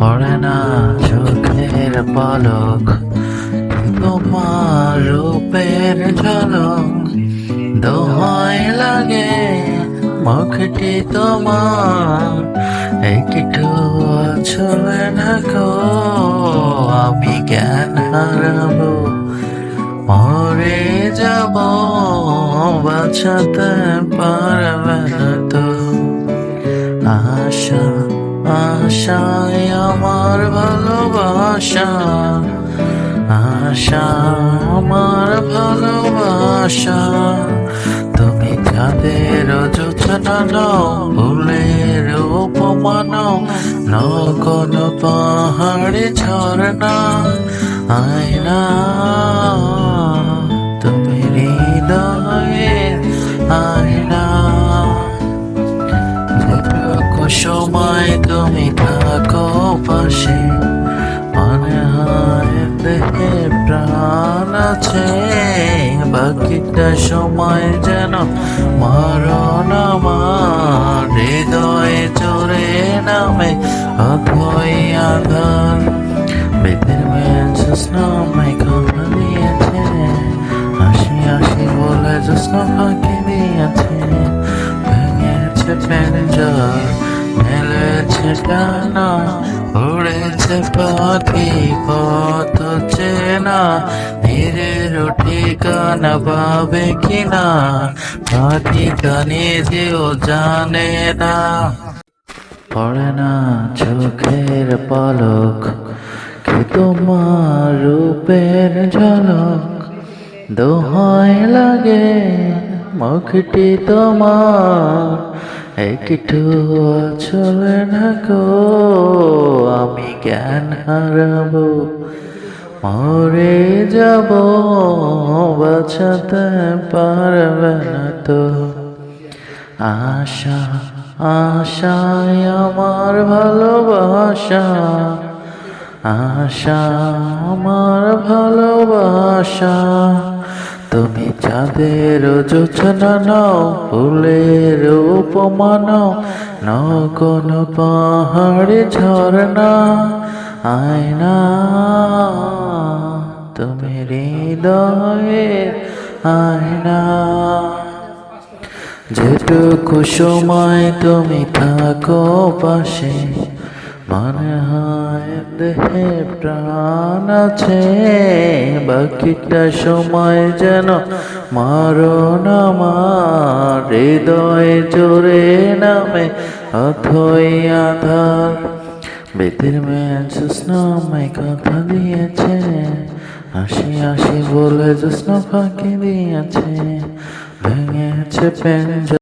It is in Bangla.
পড়ে না চোখের পলক, তোমার রূপের ঝলক। দোহাই লাগে মুখটি তোমার, একটু না গো আমি জ্ঞান হারাবো? মরে যাব, বাঁচাতে পারবে না তো। আশা আশায় আমার ভালোবাসা, আশা আমার ভালোবাসা। তুমি যাদের যোচনা ফুলের উপমান নগন পাহাড়ে ঝরনা আয়না। তুমি হৃদয়ে আয়না। সময় তুমি থাকো পাশে। মনে হয় প্রাণ আছে। বাকিটা সময় যেন মরণ আমার। হৃদয়ে চড়ে নামে অথই আধার। বেদের মেয়ে জোৎস্নাময় কথা দিয়েছে হাসি হাসি বলে জোৎস্না ফাঁকি দিয়েছে। ভেঙেছে পেঞ্জর মেলেছে ডানা উড়েছে পাখি পথ চেনা ধীরের ঠিকানা পাবে কিনা? পাখি কানে যেও জানে না। পড়ে না চোখের পলক তোমার রূপের ঝলক। দোহাই লাগে মুখটি তোমার একটু চলে না গো, আমি জ্ঞান হারাবো, মরে যাব, বাঁচাতে পারবে না তো। আশা আশায় আমার ভালোবাসা, আশা আমার ভালোবাসা। তুমি চাঁদের যোচনা নাও, ফুলের উপমান নগন পাহাড়ে ঝরনা আয়না। তুমি হৃদয়ে আয়না। যেটুকু সময় তুমি থাকো পাশে মনে হয় দেহে প্রাণ আছে, বাকিটা সময় যেন মরণ আমার, হৃদয়ে জোরে নামে অথই আধার। বেদের মেয়ে জোৎস্নাময় কথা দিয়েছে, হাসি হাসি বলে জোৎস্না ফাঁকি দিয়েছে, ভেঙেছে পেঞ্জ